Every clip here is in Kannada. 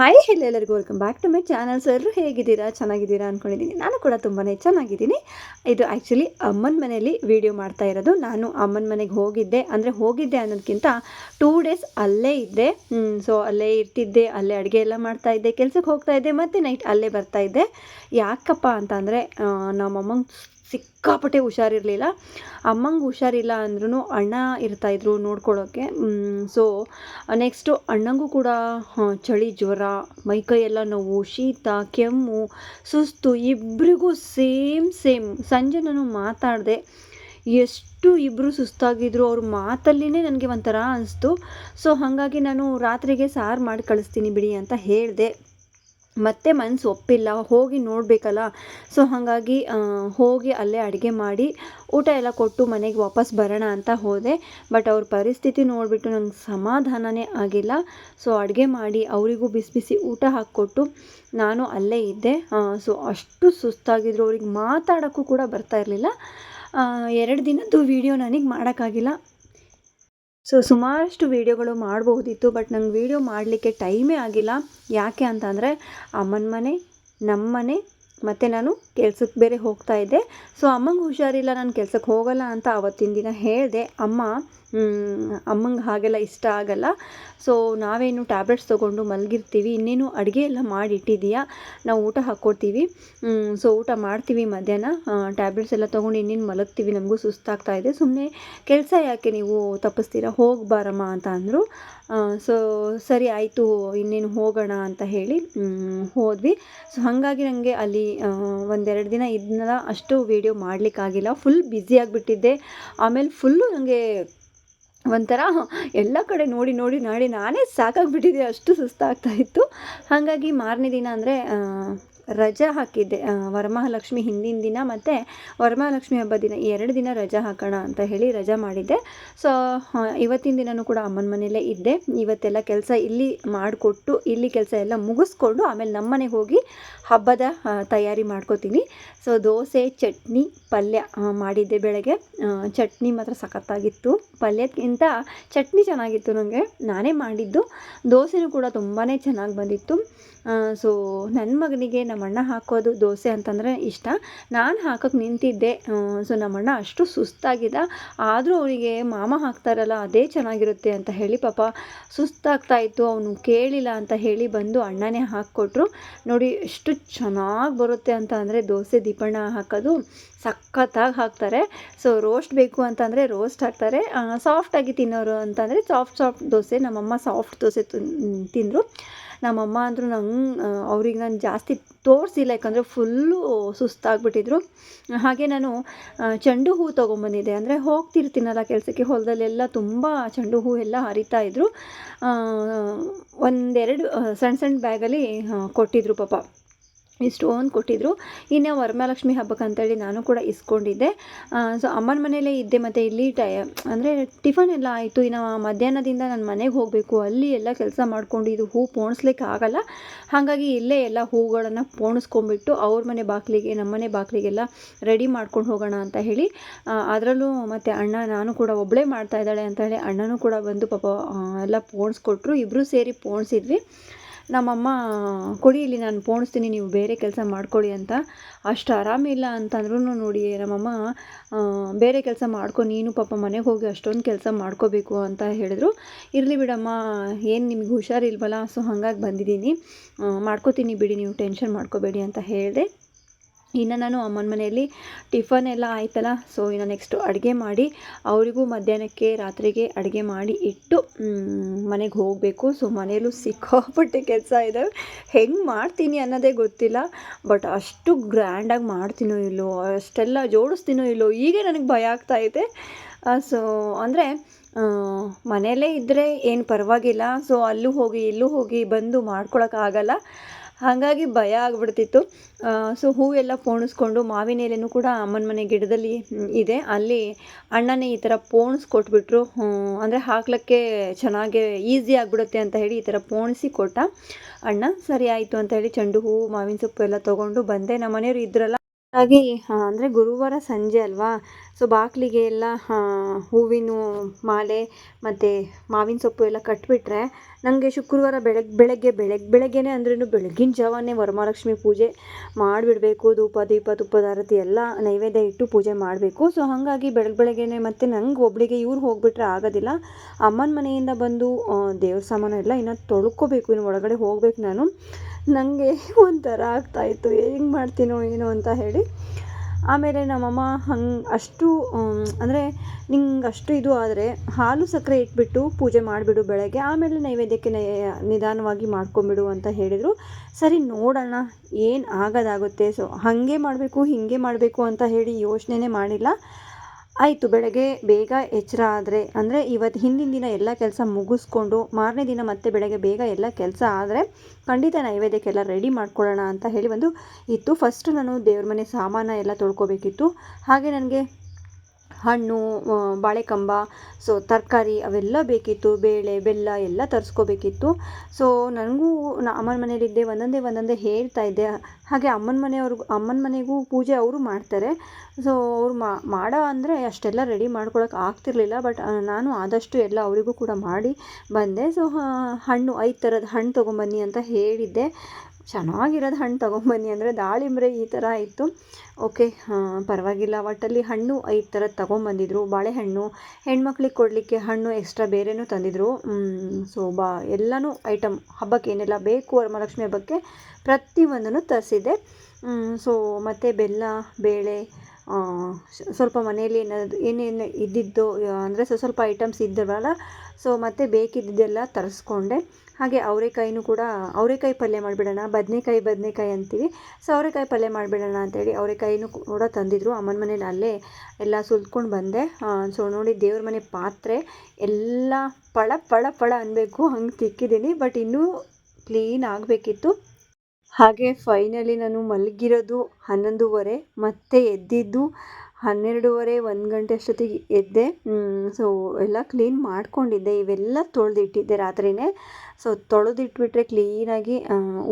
ಹಾಯ್ ಹೆಲೋ ಎಲ್ಲರಿಗೂ. Welcome back to my channels sir ಹೇಗಿದ್ದೀರಾ? ಚೆನ್ನಾಗಿದ್ದೀರಾ ಅಂದ್ಕೊಂಡಿದ್ದೀನಿ ನಾನು ಕೂಡ ತುಂಬಾ ಚೆನ್ನಾಗಿದ್ದೀನಿ. ಇದು ಆ್ಯಕ್ಚುಲಿ ಅಮ್ಮನ ಮನೆಯಲ್ಲಿ ವಿಡಿಯೋ ಮಾಡ್ತಾ ಇರೋದು. ನಾನು ಅಮ್ಮನ ಮನೆಗೆ ಹೋಗಿದ್ದೆ. ಅಂದರೆ ಹೋಗಿದ್ದೆ ಅನ್ನೋದಕ್ಕಿಂತ ಟೂ ಡೇಸ್ ಅಲ್ಲೇ ಇದ್ದೆ. ಸೊ ಅಲ್ಲೇ ಇರ್ತಿದ್ದೆ. ಅಲ್ಲೇ ಅಡುಗೆ ಎಲ್ಲ ಮಾಡ್ತಾ ಇದ್ದೆ. ಕೆಲಸಕ್ಕೆ ಹೋಗ್ತಾ ಇದ್ದೆ. ಮತ್ತು ನೈಟ್ ಅಲ್ಲೇ ಬರ್ತಾ ಇದ್ದೆ. ಯಾಕಪ್ಪ ಅಂತ ಅಂದರೆ ನಮ್ಮಮ್ಮಂಗೆ ಸಿಕ್ಕಾಪಟ್ಟೆ ಹುಷಾರಿರಲಿಲ್ಲ. ಅಮ್ಮಂಗೆ ಹುಷಾರಿಲ್ಲ ಅಂದ್ರೂ ಅಣ್ಣ ಇರ್ತಾಯಿದ್ರು ನೋಡ್ಕೊಳ್ಳೋಕ್ಕೆ ಸೊ ನೆಕ್ಸ್ಟು ಅಣ್ಣಂಗೂ ಕೂಡ ಚಳಿ, ಜ್ವರ ಮೈಕೈ ಕೈಯೆಲ್ಲ ನೋವು, ಶೀತ, ಕೆಮ್ಮು, ಸುಸ್ತು ಇಬ್ಬರಿಗೂ ಸೇಮ್ ಸೇಮ್. ಸಂಜೆ ನಾನು ಮಾತಾಡಿದೆ, ಎಷ್ಟು ಇಬ್ಬರು ಸುಸ್ತಾಗಿದ್ರು ಅವ್ರ ಮಾತಲ್ಲಿನೇ ನನಗೆ ಒಂಥರ ಅನಿಸ್ತು. ಸೊ ಹಾಗಾಗಿ ನಾನು ರಾತ್ರಿಗೆ ಸಾರು ಮಾಡಿ ಕಳಿಸ್ತೀನಿ ಬಿಡಿ ಅಂತ ಹೇಳಿದೆ. ಮತ್ತೆ ಮನಸ್ಸು ಒಪ್ಪಿಲ್ಲ, ಹೋಗಿ ನೋಡಬೇಕಲ್ಲ. ಸೊ ಹಾಗಾಗಿ ಹೋಗಿ ಅಲ್ಲೇ ಅಡುಗೆ ಮಾಡಿ, ಊಟ ಎಲ್ಲ ಕೊಟ್ಟು ಮನೆಗೆ ವಾಪಸ್ ಬರೋಣ ಅಂತ ಹೋದೆ. ಬಟ್ ಅವ್ರ ಪರಿಸ್ಥಿತಿ ನೋಡಿಬಿಟ್ಟು ನಂಗೆ ಸಮಾಧಾನನೇ ಆಗಿಲ್ಲ. ಸೊ ಅಡುಗೆ ಮಾಡಿ ಅವರಿಗೂ ಬಿಸಿ ಬಿಸಿ ಊಟ ಹಾಕ್ಕೊಟ್ಟು ನಾನು ಅಲ್ಲೇ ಇದ್ದೆ. ಸೊ ಅಷ್ಟು ಸುಸ್ತಾಗಿದ್ರು. ಅವ್ರಿಗೆ ಮಾತಾಡೋಕ್ಕೂ ಕೂಡ ಬರ್ತಾ ಇರಲಿಲ್ಲ. ಎರಡು ದಿನದ್ದು ವೀಡಿಯೋ ನನಗೆ ಮಾಡೋಕ್ಕಾಗಿಲ್ಲ. ಸೊ ಸುಮಾರಷ್ಟು ವೀಡಿಯೋಗಳು ಮಾಡಬಹುದಿತ್ತು ಬಟ್ ನಂಗೆ ವೀಡಿಯೋ ಮಾಡಲಿಕ್ಕೆ ಟೈಮೇ ಆಗಿಲ್ಲ. ಯಾಕೆ ಅಂತಂದರೆ, ಅಮ್ಮನ ಮನೆ ನಮ್ಮ ಮನೆ ಮತ್ತು ನಾನು ಕೆಲ್ಸಕ್ಕೆ ಬೇರೆ ಹೋಗ್ತಾ ಇದ್ದೆ. ಸೊ ಅಮ್ಮಂಗೆ ಹುಷಾರಿಲ್ಲ, ನಾನು ಕೆಲ್ಸಕ್ಕೆ ಹೋಗಲ್ಲ ಅಂತ ಆವತ್ತಿನ ದಿನ ಹೇಳಿದೆ. ಅಮ್ಮ ಅಮ್ಮಂಗೆ ಹಾಗೆಲ್ಲ ಇಷ್ಟ ಆಗಲ್ಲ. ಸೊ ನಾವೇನು ಟ್ಯಾಬ್ಲೆಟ್ಸ್ ತೊಗೊಂಡು ಮಲಗಿರ್ತೀವಿ. ಇನ್ನೇನು ಅಡುಗೆ ಎಲ್ಲ ಮಾಡಿಟ್ಟಿದ್ದೀಯಾ? ನಾವು ಊಟ ಹಾಕ್ಕೊಡ್ತೀವಿ. ಸೊ ಊಟ ಮಾಡ್ತೀವಿ ಮಧ್ಯಾಹ್ನ. ಟ್ಯಾಬ್ಲೆಟ್ಸ್ ಎಲ್ಲ ತೊಗೊಂಡು ಇನ್ನೇನು ಮಲಗ್ತೀವಿ. ನಮಗೂ ಸುಸ್ತಾಗ್ತಾ ಇದೆ. ಸುಮ್ಮನೆ ಕೆಲಸ ಯಾಕೆ ನೀವು ತಪ್ಪಿಸ್ತೀರಾ? ಹೋಗ್ಬಾರಮ್ಮ ಅಂತ ಅಂದರು. ಸೊ ಸರಿ ಆಯಿತು, ಇನ್ನೇನು ಹೋಗೋಣ ಅಂತ ಹೇಳಿ ಹೋದ್ವಿ. ಸೊ ಹಾಗಾಗಿ ನನಗೆ ಅಲ್ಲಿ ಒಂದೆರಡು ದಿನ ಇದನ್ನೆಲ್ಲ ಅಷ್ಟು ವೀಡಿಯೋ ಮಾಡಲಿಕ್ಕಾಗಿಲ್ಲ. ಫುಲ್ ಬ್ಯುಸಿ ಆಗಿಬಿಟ್ಟಿದ್ದೆ. ಆಮೇಲೆ ಫುಲ್ಲು ನನಗೆ ಒಂಥರ ಎಲ್ಲ ಕಡೆ ನೋಡಿ ನೋಡಿ ನಾಡಿ ನಾನೇ ಸಾಕಾಗಿಬಿಟ್ಟಿದ್ದೆ. ಅಷ್ಟು ಸುಸ್ತಾಗ್ತಾಯಿತ್ತು ಹಾಗಾಗಿ ಮಾರನೇ ದಿನ ಅಂದರೆ ರಜಾ ಹಾಕಿದ್ದೆ. ವರಮಹಾಲಕ್ಷ್ಮಿ ಹಿಂದಿನ ದಿನ ಮತ್ತು ವರಮಹಾಲಕ್ಷ್ಮಿ ಹಬ್ಬ ದಿನ ಎರಡು ದಿನ ರಜೆ ಹಾಕೋಣ ಅಂತ ಹೇಳಿ ರಜೆ ಮಾಡಿದ್ದೆ. ಸೊ ಇವತ್ತಿನ ದಿನವೂ ಕೂಡ ಅಮ್ಮನ ಮನೆಯಲ್ಲೇ ಇದ್ದೆ. ಇವತ್ತೆಲ್ಲ ಕೆಲಸ ಇಲ್ಲಿ ಮಾಡಿಕೊಟ್ಟು, ಇಲ್ಲಿ ಕೆಲಸ ಎಲ್ಲ ಮುಗಿಸ್ಕೊಂಡು ಆಮೇಲೆ ನಮ್ಮ ಮನೆಗೆ ಹೋಗಿ ಹಬ್ಬದ ತಯಾರಿ ಮಾಡ್ಕೋತೀನಿ. ಸೊ ದೋಸೆ, ಚಟ್ನಿ, ಪಲ್ಯ ಮಾಡಿದ್ದೆ ಬೆಳಗ್ಗೆ. ಚಟ್ನಿ ಮಾತ್ರ ಸಖತ್ತಾಗಿತ್ತು. ಪಲ್ಯಕ್ಕಿಂತ ಚಟ್ನಿ ಚೆನ್ನಾಗಿತ್ತು ನನಗೆ ನಾನೇ ಮಾಡಿದ್ದು. ದೋಸೆನೂ ಕೂಡ ತುಂಬಾ ಚೆನ್ನಾಗಿ ಬಂದಿತ್ತು. ಸೊ ನನ್ನ ಮಗನಿಗೆ ನಮ್ಮ ಅಣ್ಣ ಹಾಕೋದು ದೋಸೆ ಅಂತಂದರೆ ಇಷ್ಟ. ನಾನು ಹಾಕೋಕ್ಕೆ ನಿಂತಿದ್ದೆ. ಸೊ ನಮ್ಮಣ್ಣ ಅಷ್ಟು ಸುಸ್ತಾಗಿದ್ದ. ಆದರೂ ಅವರಿಗೆ ಮಾಮ ಹಾಕ್ತಾರಲ್ಲ, ಅದೇ ಚೆನ್ನಾಗಿರುತ್ತೆ ಅಂತ ಹೇಳಿ ಪಾಪ ಸುಸ್ತಾಗ್ತಾ ಇತ್ತು. ಅವನು ಕೇಳಿಲ್ಲ ಅಂತ ಹೇಳಿ ಬಂದು ಅಣ್ಣನೇ ಹಾಕ್ಕೊಟ್ರು. ನೋಡಿ, ಎಷ್ಟು ಚೆನ್ನಾಗಿ ಬರುತ್ತೆ ಅಂತ ಅಂದರೆ ದೋಸೆ ದೀಪಣ್ಣ ಹಾಕೋದು ಸಖತ್ತಾಗಿ ಹಾಕ್ತಾರೆ. ಸೊ ರೋಸ್ಟ್ ಬೇಕು ಅಂತಂದರೆ ರೋಸ್ಟ್ ಹಾಕ್ತಾರೆ. ಸಾಫ್ಟಾಗಿ ತಿನ್ನೋರು ಅಂತಂದರೆ ಸಾಫ್ಟ್ ಸಾಫ್ಟ್ ದೋಸೆ. ನಮ್ಮಮ್ಮ ಸಾಫ್ಟ್ ದೋಸೆ ತಿಂದರು. ನಮ್ಮಮ್ಮ ಅಂದರು ನಂಗೆ ಅವ್ರಿಗೆ ನಾನು ಜಾಸ್ತಿ ತೋರಿಸಿಲ್ಲ, ಯಾಕಂದರೆ ಫುಲ್ಲು ಸುಸ್ತಾಗ್ಬಿಟ್ಟಿದ್ರು. ಹಾಗೆ ನಾನು ಚೆಂಡು ಹೂ ತೊಗೊಂಬಂದಿದ್ದೆ. ಅಂದರೆ ಹೋಗ್ತಿರ್ತೀನಲ್ಲ ಕೆಲಸಕ್ಕೆ, ಹೊಲದಲ್ಲೆಲ್ಲ ತುಂಬ ಚೆಂಡು ಹೂ ಎಲ್ಲ ಹರಿತಾ ಇದ್ದರು ಒಂದೆರಡು ಸಣ್ಣ ಸಣ್ಣ ಬ್ಯಾಗಲ್ಲಿ ಕೊಟ್ಟಿದ್ರು ಪಾಪ. ಇಷ್ಟೊಂದು ಕೊಟ್ಟಿದ್ದರು ಇನ್ನು ವರಮಹಾಲಕ್ಷ್ಮಿ ಹಬ್ಬಕ್ಕೆ ಅಂತೇಳಿ ನಾನು ಕೂಡ ಇಸ್ಕೊಂಡಿದ್ದೆ. ಸೊ ಅಮ್ಮನ ಮನೆಯಲ್ಲೇ ಇದ್ದೆ, ಮತ್ತು ಇಲ್ಲಿ ಟೈ, ಅಂದರೆ ಟಿಫನ್ ಎಲ್ಲ ಆಯಿತು. ಇನ್ನು ಮಧ್ಯಾಹ್ನದಿಂದ ನಾನು ಮನೆಗೆ ಹೋಗಬೇಕು. ಅಲ್ಲಿ ಎಲ್ಲ ಕೆಲಸ ಮಾಡಿಕೊಂಡು ಇದು ಹೂ ಪೋಣಿಸ್ಲಿಕ್ಕೆ ಆಗಲ್ಲ. ಹಾಗಾಗಿ ಇಲ್ಲೇ ಎಲ್ಲ ಹೂಗಳನ್ನು ಪೋಣಿಸ್ಕೊಂಡ್ಬಿಟ್ಟು ಅವ್ರ ಮನೆ ಬಾಗಿಲಿಗೆ ನಮ್ಮ ಮನೆ ಬಾಗಿಲಿಗೆಲ್ಲ ರೆಡಿ ಮಾಡ್ಕೊಂಡು ಹೋಗೋಣ ಅಂತ ಹೇಳಿ ಅದರಲ್ಲೂ ಮತ್ತು ಅಣ್ಣ, ನಾನು ಕೂಡ ಒಬ್ಬಳೇ ಮಾಡ್ತಾ ಇದ್ದಾಳೆ ಅಂತ ಹೇಳಿ ಅಣ್ಣನೂ ಕೂಡ ಬಂದು ಪಾಪ ಎಲ್ಲ ಪೋಣಿಸ್ಕೊಟ್ರು. ಇಬ್ಬರೂ ಸೇರಿ ಪೋಣಿಸಿದ್ವಿ. ನಮ್ಮಮ್ಮ, ಕೊಡಿ ಇಲ್ಲಿ, ನಾನು ಪೋಣಿಸ್ತೀನಿ, ನೀವು ಬೇರೆ ಕೆಲಸ ಮಾಡ್ಕೊಳ್ಳಿ ಅಂತ. ಅಷ್ಟು ಆರಾಮಿಲ್ಲ ಅಂತಂದ್ರೂ ನೋಡಿ ನಮ್ಮಮ್ಮ ಬೇರೆ ಕೆಲಸ ಮಾಡ್ಕೊ, ನೀನು ಪಾಪ ಮನೆಗೆ ಹೋಗಿ ಅಷ್ಟೊಂದು ಕೆಲಸ ಮಾಡ್ಕೋಬೇಕು ಅಂತ ಹೇಳಿದ್ರು. ಇರಲಿ ಬಿಡಮ್ಮ, ಏನು ನಿಮಗೆ ಹುಷಾರಿಲ್ವಲ್ಲ, ಸೊ ಹಾಗಾಗಿ ಬಂದಿದ್ದೀನಿ. ಮಾಡ್ಕೋತೀನಿ ಬಿಡಿ, ನೀವು ಟೆನ್ಷನ್ ಮಾಡ್ಕೋಬೇಡಿ ಅಂತ ಹೇಳಿದೆ. ಇನ್ನು ನಾನು ಅಮ್ಮನ ಮನೆಯಲ್ಲಿ ಟಿಫನ್ ಎಲ್ಲ ಆಯ್ತಲ್ಲ ಸೊ ಇನ್ನು ನೆಕ್ಸ್ಟು ಅಡುಗೆ ಮಾಡಿ, ಅವರಿಗೂ ಮಧ್ಯಾಹ್ನಕ್ಕೆ ರಾತ್ರಿಗೆ ಅಡುಗೆ ಮಾಡಿ ಇಟ್ಟು ಮನೆಗೆ ಹೋಗಬೇಕು. ಸೊ ಮನೆಯಲ್ಲೂ ಸಿಕ್ಕಾಪಟ್ಟೆ ಕೆಲಸ ಇದೆ. ಹೆಂಗೆ ಮಾಡ್ತೀನಿ ಅನ್ನೋದೇ ಗೊತ್ತಿಲ್ಲ ಬಟ್ ಅಷ್ಟು ಗ್ರ್ಯಾಂಡಾಗಿ ಮಾಡ್ತೀನೋ ಇಲ್ಲೋ, ಅಷ್ಟೆಲ್ಲ ಜೋಡಿಸ್ತೀನೋ ಇಲ್ಲೋ ಈಗ ನನಗೆ ಭಯ ಆಗ್ತಾಯಿದೆ ಸೊ ಅಂದರೆ ಮನೆಯಲ್ಲೇ ಇದ್ದರೆ ಏನು ಪರವಾಗಿಲ್ಲ. ಸೊ ಅಲ್ಲೂ ಹೋಗಿ, ಇಲ್ಲೂ ಹೋಗಿ ಬಂದು ಮಾಡ್ಕೊಳಕ್ಕಾಗಲ್ಲ ಹಾಗಾಗಿ ಭಯ ಆಗಿಬಿಡ್ತಿತ್ತು. ಸೊ ಹೂವೆಲ್ಲ ಪೋಣಿಸ್ಕೊಂಡು ಮಾವಿನ ಎಲೆನೂ ಕೂಡ ಅಮ್ಮನ ಮನೆ ಗಿಡದಲ್ಲಿ ಇದೆ. ಅಲ್ಲಿ ಅಣ್ಣನೇ ಈ ಥರ ಪೋಣಿಸ್ಕೊಟ್ಬಿಟ್ರು ಅಂದರೆ ಹಾಕ್ಲಿಕ್ಕೆ ಚೆನ್ನಾಗೆ ಈಸಿ ಆಗಿಬಿಡುತ್ತೆ ಅಂತ ಹೇಳಿ ಈ ಥರ ಪೋಣಿಸಿ ಕೊಟ್ಟ. ಅಣ್ಣ, ಸರಿ ಆಯಿತು ಅಂತ ಹೇಳಿ ಚೆಂಡು ಹೂವು, ಮಾವಿನ ಸೊಪ್ಪು ಎಲ್ಲ ತೊಗೊಂಡು ಬಂದೆ. ನಮ್ಮ ಮನೆಯವರು ಇದ್ರಲ್ಲ ಹಾಗಾಗಿ ಅಂದರೆ ಗುರುವಾರ ಸಂಜೆ ಅಲ್ವಾ? ಸೊ ಬಾಗಿಲಿಗೆ ಎಲ್ಲ ಹೂವಿನ ಮಾಲೆ ಮತ್ತು ಮಾವಿನ ಸೊಪ್ಪು ಎಲ್ಲ ಕಟ್ಟಿಬಿಟ್ರೆ ನನಗೆ ಶುಕ್ರವಾರ ಬೆಳಗ್ಗೆ ಬೆಳಗ್ಗೆ ಬೆಳಗ್ಗೆ ಬೆಳಗ್ಗೆನೇ ಅಂದ್ರೂ ಬೆಳಗಿನ ಜಾವನೇ ವರಮಹಾಲಕ್ಷ್ಮಿ ಪೂಜೆ ಮಾಡಿಬಿಡಬೇಕು, ಧೂಪ, ದೀಪ ತುಪ್ಪದ ಆರತಿ ಎಲ್ಲ ನೈವೇದ್ಯ ಇಟ್ಟು ಪೂಜೆ ಮಾಡಬೇಕು. ಸೊ ಹಾಗಾಗಿ ಬೆಳಗ್ಗೆ ಬೆಳಗ್ಗೆಯೇ ಮತ್ತು ನಂಗೆ ಒಬ್ಬಳಿಗೆ ಇವ್ರು ಹೋಗಿಬಿಟ್ರೆ ಆಗೋದಿಲ್ಲ. ಅಮ್ಮನ ಮನೆಯಿಂದ ಬಂದು ದೇವ್ರ ಸಾಮಾನು ಎಲ್ಲ ಇನ್ನೂ ತೊಳ್ಕೊಬೇಕು, ಇನ್ನು ಒಳಗಡೆ ಹೋಗ್ಬೇಕು ನಾನು. ನನಗೆ ಒಂಥರ ಆಗ್ತಾಯಿತ್ತು. ಹೆಂಗೆ ಮಾಡ್ತೀನೋ ಏನೋ ಅಂತ ಹೇಳಿ. ಆಮೇಲೆ ನಮ್ಮಮ್ಮ ಹಂಗೆ ಅಷ್ಟು ಅಂದರೆ ನಿಂಗೆ ಅಷ್ಟು ಇದು ಆದರೆ ಹಾಲು ಸಕ್ಕರೆ ಇಟ್ಬಿಟ್ಟು ಪೂಜೆ ಮಾಡಿಬಿಡು ಬೆಳಗ್ಗೆ. ಆಮೇಲೆ ನೈವೇದ್ಯಕ್ಕೆ ನಿಧಾನವಾಗಿ ಮಾಡ್ಕೊಂಬಿಡು ಅಂತ ಹೇಳಿದರು. ಸರಿ ನೋಡೋಣ, ಏನು ಆಗೋದಾಗುತ್ತೆ. ಸೊ, ಹಾಗೆ ಮಾಡಬೇಕು, ಹೀಗೆ ಮಾಡಬೇಕು ಅಂತ ಹೇಳಿ ಯೋಚನೆನೇ ಮಾಡಿಲ್ಲ. ಆಯಿತು, ಬೆಳಗ್ಗೆ ಬೇಗ ಎಚ್ಚರ ಆದರೆ, ಅಂದರೆ ಇವತ್ತು ಹಿಂದಿನ ದಿನ ಎಲ್ಲ ಕೆಲಸ ಮುಗಿಸ್ಕೊಂಡು ಮಾರನೇ ದಿನ ಮತ್ತೆ ಬೆಳಗ್ಗೆ ಬೇಗ ಎಲ್ಲ ಕೆಲಸ ಆದರೆ ಖಂಡಿತ ನೈವೇದ್ಯಕ್ಕೆಲ್ಲ ರೆಡಿ ಮಾಡ್ಕೊಳ್ಳೋಣ ಅಂತ ಹೇಳಿ ಒಂದು ಇತ್ತು. ಫಸ್ಟ್ ನಾನು ದೇವ್ರ ಮನೆ ಸಾಮಾನು ಎಲ್ಲ ತೊಳ್ಕೊಬೇಕಿತ್ತು. ಹಾಗೆ ನನಗೆ ಹಣ್ಣು ಬಾಳೆಕಂಬ ಸೊ ತರಕಾರಿ ಅವೆಲ್ಲ ಬೇಕಿತ್ತು. ಬೇಳೆ, ಬೆಲ್ಲ ಎಲ್ಲ ತರಿಸ್ಕೋಬೇಕಿತ್ತು. ಸೊ ನನಗೂ ನಾ ಅಮ್ಮನ ಮನೇಲಿದ್ದೆ ಒಂದೊಂದೇ ಒಂದೊಂದೇ ಹೇಳ್ತಾ ಇದ್ದೆ. ಹಾಗೆ ಅಮ್ಮನ ಮನೆಯವ್ರಿಗೂ ಅಮ್ಮನ ಮನೆಗೂ ಪೂಜೆ ಅವರು ಮಾಡ್ತಾರೆ. ಸೊ ಅವ್ರು ಮಾಡೋ ಅಂದರೆ ಅಷ್ಟೆಲ್ಲ ರೆಡಿ ಮಾಡ್ಕೊಳಕ್ಕೆ ಆಗ್ತಿರ್ಲಿಲ್ಲ ಬಟ್ ನಾನು ಆದಷ್ಟು ಎಲ್ಲ ಅವರಿಗೂ ಕೂಡ ಮಾಡಿ ಬಂದೆ. ಸೊ ಹಣ್ಣು, ಐದು ಥರದ ಹಣ್ಣು ತೊಗೊಂಬನ್ನಿ ಅಂತ ಹೇಳಿದ್ದೆ. ಚೆನ್ನಾಗಿರೋದು ಹಣ್ಣು ತೊಗೊಂಬನ್ನಿ ಅಂದರೆ ದಾಳಿಂಬ್ರೆ ಈ ಥರ ಇತ್ತು. ಓಕೆ ಪರವಾಗಿಲ್ಲ. ಒಟ್ಟಲ್ಲಿ ಹಣ್ಣು ಐದು ಥರ ತೊಗೊಂಬಂದಿದ್ರು. ಬಾಳೆಹಣ್ಣು, ಹೆಣ್ಮಕ್ಳಿಗೆ ಕೊಡಲಿಕ್ಕೆ ಹಣ್ಣು ಎಕ್ಸ್ಟ್ರಾ ಬೇರೆನೂ ತಂದಿದ್ರು. ಸೊ ಬಾ, ಎಲ್ಲನೂ ಐಟಮ್ ಹಬ್ಬಕ್ಕೆ ಏನೆಲ್ಲ, ಬೇಕು ವರಮಹಾಲಕ್ಷ್ಮಿ ಹಬ್ಬಕ್ಕೆ ಪ್ರತಿಯೊಂದನ್ನು ತರಿಸಿದ್ದೆ. ಸೊ ಮತ್ತು ಬೆಲ್ಲ, ಬೇಳೆ ಸ್ವಲ್ಪ ಮನೆಯಲ್ಲಿ ಏನಾದ್ರು ಏನೇನು ಇದ್ದಿದ್ದು ಅಂದರೆ ಸ್ವಲ್ಪ ಸ್ವಲ್ಪ ಐಟಮ್ಸ್ ಇದ್ದವಲ್ಲ ಸೊ ಮತ್ತು ಬೇಕಿದ್ದೆಲ್ಲ ತರಿಸ್ಕೊಂಡೆ. ಹಾಗೆ ಅವರೆಕಾಯಿನೂ ಕೂಡ, ಅವರೆಕಾಯಿ ಪಲ್ಯ ಮಾಡಿಬಿಡೋಣ, ಬದನೆಕಾಯಿ ಬದನೆಕಾಯಿ ಅಂತೀವಿ. ಸೊ ಅವರೆಕಾಯಿ ಪಲ್ಯ ಮಾಡಿಬಿಡೋಣ ಅಂತೇಳಿ ಅವರೆಕಾಯಿನೂ ಕೂಡ ತಂದಿದ್ರು. ಅಮ್ಮನ ಮನೇಲಿ ಅಲ್ಲೇ ಎಲ್ಲ ಸುಲ್ಕೊಂಡು ಬಂದೆ. ಸೊ ನೋಡಿ ದೇವ್ರ ಮನೆ ಪಾತ್ರೆ ಎಲ್ಲ ಪಳ ಪಳ ಪಳ ಅನ್ನಬೇಕು ಹಂಗೆ ತಿಕ್ಕಿದ್ದೀನಿ. ಬಟ್ ಇನ್ನೂ ಕ್ಲೀನ್ ಆಗಬೇಕಿತ್ತು. ಹಾಗೆ ಫೈನಲಿ ನಾನು ಮಲಗಿರೋದು ಹನ್ನೊಂದುವರೆ ಮತ್ತೆ ಎದ್ದಿದ್ದು ಹನ್ನೆರಡುವರೆ ಒಂದು ಗಂಟೆ ಅಷ್ಟೊತ್ತಿಗೆ ಎದ್ದೆ. ಸೊ ಎಲ್ಲ ಕ್ಲೀನ್ ಮಾಡ್ಕೊಂಡಿದ್ದೆ. ಇವೆಲ್ಲ ತೊಳೆದಿಟ್ಟಿದ್ದೆ ರಾತ್ರಿಯೇ ಸೊ ತೊಳೆದಿಟ್ಬಿಟ್ರೆ ಕ್ಲೀನಾಗಿ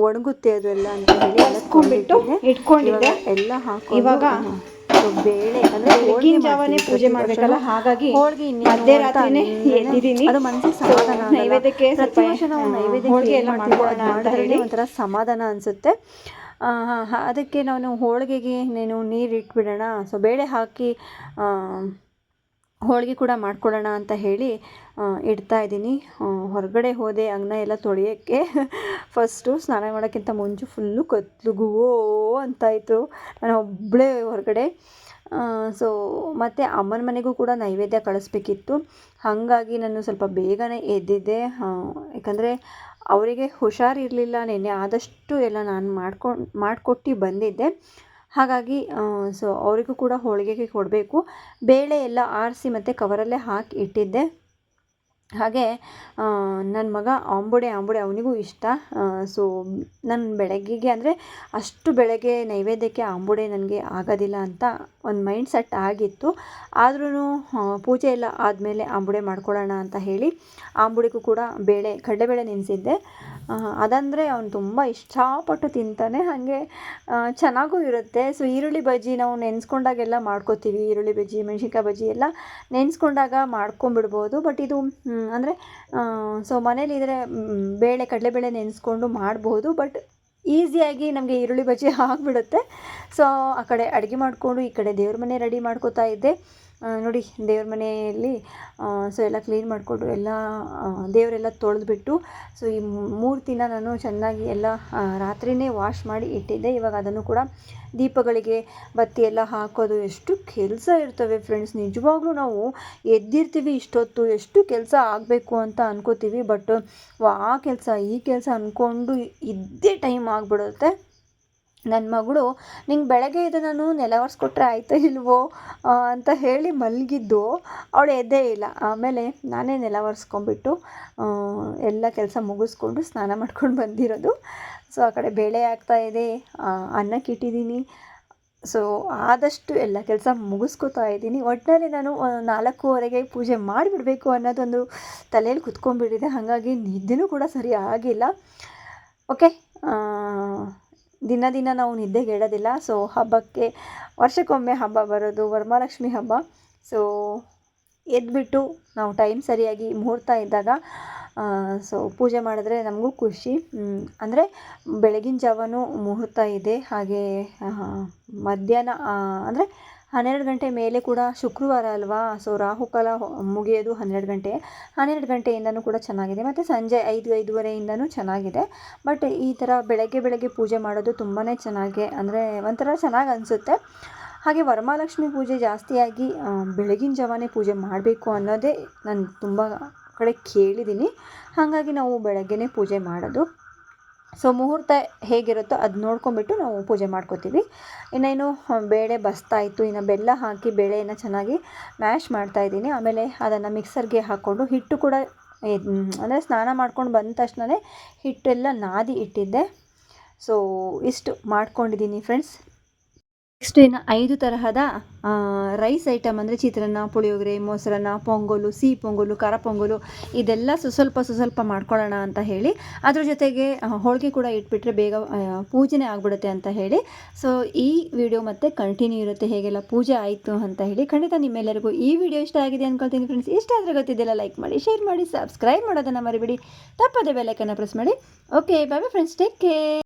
ಒಣಗುತ್ತೆ ಅದೆಲ್ಲ ಅಂತ ಹೇಳಿ ಇಟ್ಕೊಂಡಿದ್ದೆ. ಎಲ್ಲ ಹಾಕಿ ಇವಾಗ ಬೇಳೆ ಅಂದ್ರೆ ಬೆಳಗಿನ ಜಾವನೇ ಪೂಜೆ ಮಾಡಬೇಕಲ್ಲ? ಹಾಗಾಗಿ ಹೋಳಿಗೆ ಮಧ್ಯರಾತ್ರಿನೇ ಎದ್ದಿದ್ದೀನಿ. ಅದು ಮನಸ್ಸಿಗೆ ಸಮಾಧಾನ ನೈವೇದ್ಯಕ್ಕೆ ಪ್ರತಿ ವರ್ಷ ನಾವು ನೈವೇದ್ಯಕ್ಕೆ ಹೋಳಿಗೆ ಎಲ್ಲ ಮಾಡ್ಕೊಳ್ಳೋಣ ಅಂತ ಹೇಳಿ. ಒಂಥರ ಸಮಾಧಾನ ಅನಿಸುತ್ತೆ. ಅದಕ್ಕೆ ನಾನು ಹೋಳಿಗೆಗೆ ನೀನು ನೀರು ಇಟ್ಬಿಡೋಣ. ಸೊ ಬೇಳೆ ಹಾಕಿ ಹೋಳಿಗೆ ಕೂಡ ಮಾಡ್ಕೊಳ್ಳೋಣ ಅಂತ ಹೇಳಿ ಇಡ್ತಾ ಇದ್ದೀನಿ. ಹೊರಗಡೆ ಹೋದೆ, ಅಂಗನ ಎಲ್ಲ ತೊಳೆಯೋಕ್ಕೆ. ಫಸ್ಟು ಸ್ನಾನ ಮಾಡೋಕ್ಕಿಂತ ಮುಂಚೆ ಫುಲ್ಲು ಕತ್ಲುಗುವೋ ಅಂತ ಇತ್ತು. ನಾನು ಒಬ್ಬಳೇ ಹೊರಗಡೆ. ಸೊ, ಮತ್ತು ಅಮ್ಮನ ಮನೆಗೂ ಕೂಡ ನೈವೇದ್ಯ ಕಳಿಸ್ಬೇಕಿತ್ತು. ಹಾಗಾಗಿ ನಾನು ಸ್ವಲ್ಪ ಬೇಗನೆ ಎದ್ದಿದ್ದೆ. ಯಾಕಂದರೆ ಅವರಿಗೆ ಹುಷಾರಿರಲಿಲ್ಲ ನೆನ್ನೆ ಆದಷ್ಟು ಎಲ್ಲ ನಾನು ಮಾಡ್ಕೊಂಡು ಮಾಡಿಕೊಟ್ಟು ಬಂದಿದ್ದೆ. ಹಾಗಾಗಿ ಸೊ, ಅವರಿಗೂ ಕೂಡ ಹೋಳಿಗೆಗೆ ಕೊಡಬೇಕು. ಬೇಳೆ ಎಲ್ಲ ಆರಿಸಿ ಮತ್ತು ಕವರಲ್ಲೇ ಹಾಕಿ ಇಟ್ಟಿದ್ದೆ. ಹಾಗೆ ನನ್ನ ಮಗ ಆಂಬುಡೆ ಆಂಬುಡೆ ಅವನಿಗೂ ಇಷ್ಟ. ಸೊ ನನ್ನ ಬೆಳಗ್ಗೆಗೆ ಅಂದರೆ ಅಷ್ಟು ಬೆಳಗ್ಗೆ ನೈವೇದ್ಯಕ್ಕೆ ಆಂಬುಡೆ ನನಗೆ ಆಗೋದಿಲ್ಲ ಅಂತ ಒಂದು ಮೈಂಡ್ ಸೆಟ್ ಆಗಿತ್ತು. ಆದ್ರೂ ಪೂಜೆ ಎಲ್ಲ ಆದಮೇಲೆ ಆಂಬುಡೆ ಮಾಡ್ಕೊಳ್ಳೋಣ ಅಂತ ಹೇಳಿ ಆಂಬುಡೆಗೂ ಕೂಡ ಬೇಳೆ, ಕಡಲೆಬೇಳೆ ನೆನೆಸಿದ್ದೆ. ಅದಂದರೆ ಅವನು ತುಂಬ ಇಷ್ಟಪಟ್ಟು ತಿಂತಾನೆ. ಹಾಗೆ ಚೆನ್ನಾಗೂ ಇರುತ್ತೆ. ಸೊ ಈರುಳ್ಳಿ ಬಜ್ಜಿ ನಾವು ನೆನೆಸ್ಕೊಂಡಾಗೆಲ್ಲ ಮಾಡ್ಕೋತೀವಿ. ಈರುಳ್ಳಿ ಬಜ್ಜಿ, ಮೆಣಸಿನ್ಕಾಯಿ ಬಜ್ಜಿ ಎಲ್ಲ ನೆನೆಸ್ಕೊಂಡಾಗ ಮಾಡ್ಕೊಂಬಿಡ್ಬೋದು ಬಟ್ ಇದು ಅಂದರೆ ಸೊ ಮನೇಲಿದ್ದರೆ ಬೇಳೆ, ಕಡಲೆಬೇಳೆ ನೆನೆಸ್ಕೊಂಡು ಮಾಡ್ಬೋದು. ಬಟ್ ಈಸಿಯಾಗಿ ನಮಗೆ ಈರುಳ್ಳಿ ಬಜ್ಜಿ ಆಗಿಬಿಡುತ್ತೆ. ಸೊ ಆ ಕಡೆ ಅಡುಗೆ ಮಾಡಿಕೊಂಡು ಈ ಕಡೆ ದೇವ್ರ ಮನೆ ರೆಡಿ ಮಾಡ್ಕೋತಾ ಇದ್ದೆ. ನೋಡಿ, ದೇವ್ರ ಮನೆಯಲ್ಲಿ ಸೊ ಎಲ್ಲ ಕ್ಲೀನ್ ಮಾಡಿಕೊಂಡು ಎಲ್ಲ ದೇವರೆಲ್ಲ ತೊಳೆದ್ಬಿಟ್ಟು ಸೊ ಈ ಮೂರು ದಿನ ನಾನು ಚೆನ್ನಾಗಿ ಎಲ್ಲ ರಾತ್ರಿಯೇ ವಾಶ್ ಮಾಡಿ ಇಟ್ಟಿದ್ದೆ. ಇವಾಗ ಅದನ್ನು ಕೂಡ ದೀಪಗಳಿಗೆ ಬತ್ತಿ ಎಲ್ಲ ಹಾಕೋದು ಎಷ್ಟು ಕೆಲಸ ಇರ್ತವೆ ಫ್ರೆಂಡ್ಸ್ ನಿಜವಾಗ್ಲೂ ನಾವು ಎದ್ದಿರ್ತೀವಿ ಇಷ್ಟೊತ್ತು, ಎಷ್ಟು ಕೆಲಸ ಆಗಬೇಕು ಅಂತ ಅನ್ಕೋತೀವಿ ಬಟ್ ಆ ಕೆಲಸ, ಈ ಕೆಲಸ ಅಂದ್ಕೊಂಡು ಇದ್ದೇ ಟೈಮ್ ಆಗಿಬಿಡುತ್ತೆ. ನನ್ನ ಮಗಳು, ನಿಂಗೆ ಬೆಳಗ್ಗೆ ಇದು ನಾನು ನೆಲ ಒರೆಸ್ಕೊಟ್ರೆ ಆಯ್ತಾ ಇಲ್ವೋ? ಅಂತ ಹೇಳಿ ಮಲಗಿದ್ದು. ಅವಳು ಎದ್ದೇ ಇಲ್ಲ. ಆಮೇಲೆ ನಾನೇ ನೆಲ ಒರೆಸ್ಕೊಂಬಿಟ್ಟು ಎಲ್ಲ ಕೆಲಸ ಮುಗಿಸ್ಕೊಂಡು ಸ್ನಾನ ಮಾಡ್ಕೊಂಡು ಬಂದಿರೋದು. ಸೊ, ಆ ಕಡೆ ಬೇಳೆ ಆಗ್ತಾಯಿದೆ ಅನ್ನಕ್ಕೆ ಇಟ್ಟಿದ್ದೀನಿ. ಸೊ, ಆದಷ್ಟು ಎಲ್ಲ ಕೆಲಸ ಮುಗಿಸ್ಕೊತಾ ಇದ್ದೀನಿ. ಒಟ್ಟಿನಲ್ಲಿ ನಾನು ನಾಲ್ಕೂವರೆಗೆ ಪೂಜೆ ಮಾಡಿಬಿಡಬೇಕು ಅನ್ನೋದೊಂದು ತಲೆಯಲ್ಲಿ ಕುತ್ಕೊಂಡ್ಬಿಟ್ಟಿದೆ. ಹಾಗಾಗಿ ನಿದ್ದೆನೂ ಕೂಡ ಸರಿ ಆಗಿಲ್ಲ. ಓಕೆ ದಿನ ದಿನ ನಾವು ನಿದ್ದೆಗೆ ಹೇಳೋದಿಲ್ಲ ಸೊ ಹಬ್ಬಕ್ಕೆ ವರ್ಷಕ್ಕೊಮ್ಮೆ ಹಬ್ಬ ಬರೋದು ವರಮಹಾಲಕ್ಷ್ಮಿ ಹಬ್ಬ. ಸೊ ಎದ್ಬಿಟ್ಟು ನಾವು ಟೈಮ್ ಸರಿಯಾಗಿ ಮುಹೂರ್ತ ಇದ್ದಾಗ ಸೊ ಪೂಜೆ ಮಾಡಿದ್ರೆ ನಮಗೂ ಖುಷಿ. ಅಂದರೆ ಬೆಳಗಿನ ಜಾವನೂ ಮುಹೂರ್ತ ಇದೆ. ಹಾಗೆ ಮಧ್ಯಾಹ್ನ ಅಂದರೆ ಹನ್ನೆರಡು ಗಂಟೆ ಮೇಲೆ ಕೂಡ ಶುಕ್ರವಾರ ಅಲ್ವಾ? ಸೊ ರಾಹುಕಾಲ ಮುಗಿಯೋದು ಹನ್ನೆರಡು ಗಂಟೆ. ಹನ್ನೆರಡು ಗಂಟೆಯಿಂದನೂ ಕೂಡ ಚೆನ್ನಾಗಿದೆ. ಮತ್ತು ಸಂಜೆ ಐದು, ಐದುವರೆಯಿಂದನೂ ಚೆನ್ನಾಗಿದೆ. ಬಟ್ ಈ ಥರ ಬೆಳಗ್ಗೆ ಬೆಳಗ್ಗೆ ಪೂಜೆ ಮಾಡೋದು ತುಂಬಾ ಚೆನ್ನಾಗಿ, ಅಂದರೆ ಒಂಥರ ಚೆನ್ನಾಗಿ ಅನಿಸುತ್ತೆ. ಹಾಗೆ ವರಮಹಾಲಕ್ಷ್ಮಿ ಪೂಜೆ ಜಾಸ್ತಿಯಾಗಿ ಬೆಳಗಿನ ಜಾವನೇ ಪೂಜೆ ಮಾಡಬೇಕು ಅನ್ನೋದೇ ನಾನು ತುಂಬ ಕಡೆ ಕೇಳಿದ್ದೀನಿ ಹಾಗಾಗಿ ನಾವು ಬೆಳಗ್ಗೆನೇ ಪೂಜೆ ಮಾಡೋದು. ಸೊ ಮುಹೂರ್ತ ಹೇಗಿರುತ್ತೋ ಅದು ನೋಡ್ಕೊಂಬಿಟ್ಟು ನಾವು ಪೂಜೆ ಮಾಡ್ಕೋತೀವಿ. ಇನ್ನೇನು ಬೇಳೆ ಬಸ್ತಾಯಿತ್ತು ಇನ್ನು ಬೆಲ್ಲ ಹಾಕಿ ಬೇಳೆಯನ್ನು ಚೆನ್ನಾಗಿ ಮ್ಯಾಶ್ ಮಾಡ್ತಾ ಇದ್ದೀನಿ. ಆಮೇಲೆ ಅದನ್ನು ಮಿಕ್ಸರ್ಗೆ ಹಾಕ್ಕೊಂಡು ಹಿಟ್ಟು ಕೂಡ ಅಂದರೆ ಸ್ನಾನ ಮಾಡ್ಕೊಂಡು ಬಂದ ತಕ್ಷಣವೇ ಹಿಟ್ಟೆಲ್ಲ ನಾದಿ ಇಟ್ಟಿದ್ದೆ. ಸೊ ಇಷ್ಟು ಮಾಡ್ಕೊಂಡಿದ್ದೀನಿ ಫ್ರೆಂಡ್ಸ್ ನೆಕ್ಸ್ಟ್ ಇನ್ನು ಐದು ತರಹದ ರೈಸ್ ಐಟಮ್ ಅಂದರೆ ಚಿತ್ರಾನ್ನ, ಪುಳಿಯೋಗರೆ, ಮೊಸರನ್ನ, ಪೊಂಗಲು, ಸಿಹಿ ಪೊಂಗಲು, ಖಾರ ಪೊಂಗಲು, ಇದೆಲ್ಲ ಸುಸ್ವಲ್ಪ ಸುಸ್ವಲ್ಪ ಮಾಡ್ಕೊಳ್ಳೋಣ ಅಂತ ಹೇಳಿ, ಅದ್ರ ಜೊತೆಗೆ ಹೋಳಿಗೆ ಕೂಡ ಇಟ್ಬಿಟ್ರೆ ಬೇಗ ಪೂಜೆನೆ ಆಗಿಬಿಡುತ್ತೆ ಅಂತ ಹೇಳಿ ಸೊ ಈ ವಿಡಿಯೋ ಮತ್ತೆ ಕಂಟಿನ್ಯೂ ಇರುತ್ತೆ, ಹೇಗೆಲ್ಲ ಪೂಜೆ ಆಯಿತು ಅಂತ ಹೇಳಿ, ಖಂಡಿತ ನಿಮ್ಮೆಲ್ಲರಿಗೂ ಈ ವಿಡಿಯೋ ಇಷ್ಟ ಆಗಿದೆ ಅಂದ್ಕೊಳ್ತೀನಿ ಫ್ರೆಂಡ್ಸ್ ಇಷ್ಟ ಆದರೆ ಗೊತ್ತಿದ್ದಿಲ್ಲ ಲೈಕ್ ಮಾಡಿ ಶೇರ್ ಮಾಡಿ ಸಬ್ಸ್ಕ್ರೈಬ್ ಮಾಡೋದನ್ನು ಮರಿಬೇಡಿ. ತಪ್ಪದೆ ಬೆಲ್ಲೈಕನ್ನು ಪ್ರೆಸ್ ಮಾಡಿ. Okay bye friends take care